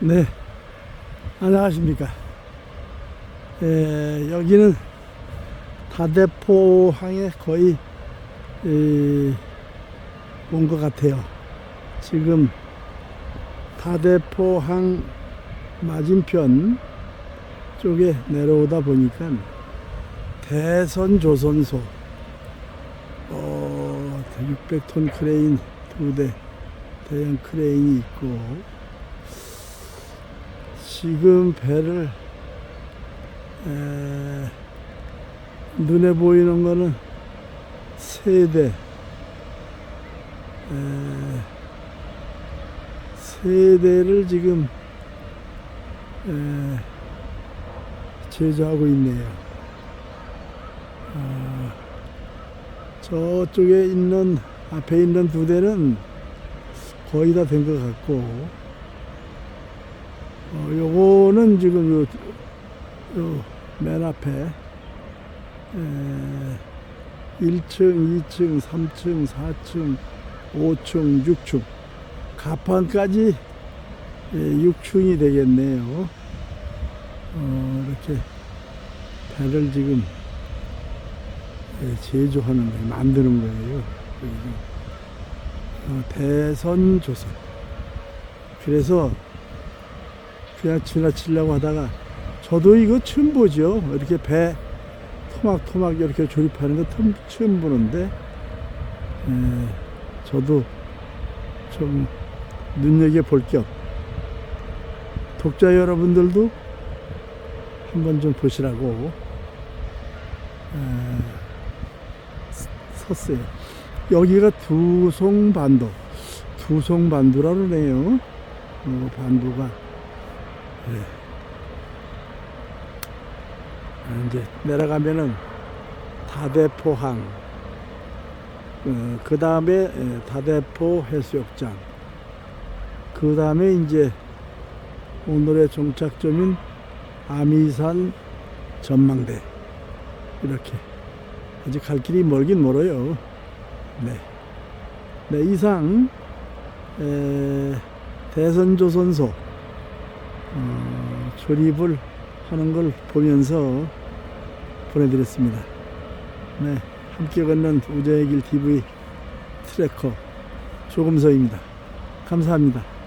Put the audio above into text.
네, 안녕하십니까. 에, 여기는 다대포항에 거의 온 것 같아요. 지금 다대포항 맞은편 쪽에 내려오다 보니까 대선조선소 어, 600톤 크레인 두 대 대형 크레인이 있고 지금 배를 에, 눈에 보이는 거는 세 대, 에, 세 대를 지금 에, 제조하고 있네요. 아, 저쪽에 있는 앞에 있는 두 대는 거의 다 된 것 같고 어, 요거는 지금 요, 요, 맨 앞에, 에, 1층, 2층, 3층, 4층, 5층, 6층, 가판까지 예, 6층이 되겠네요. 어, 이렇게 배를 지금 예, 제조하는 거예요. 만드는 거예요. 어, 대선 조선. 그래서 그냥 지나치려고 하다가 저도 이거 처음 보죠. 이렇게 배 토막토막 이렇게 조립하는 거 처음, 보는데 에, 저도 좀 눈여겨 볼 겸 독자 여러분들도 한번 좀 보시라고 에, 섰어요. 여기가 두송반도 두송반도라 그러네요. 어, 반도가 예. 아, 이제 내려가면은 다대포항, 어, 그 다음에 다대포 해수욕장, 그 다음에 이제 오늘의 종착점인 아미산 전망대 이렇게 아직 갈 길이 멀긴 멀어요. 네, 네 이상 에, 대선조선소 어, 조립을 하는 걸 보면서 보내드렸습니다. 네, 함께 걷는 우정의 길 TV 트래커 조금서입니다. 감사합니다.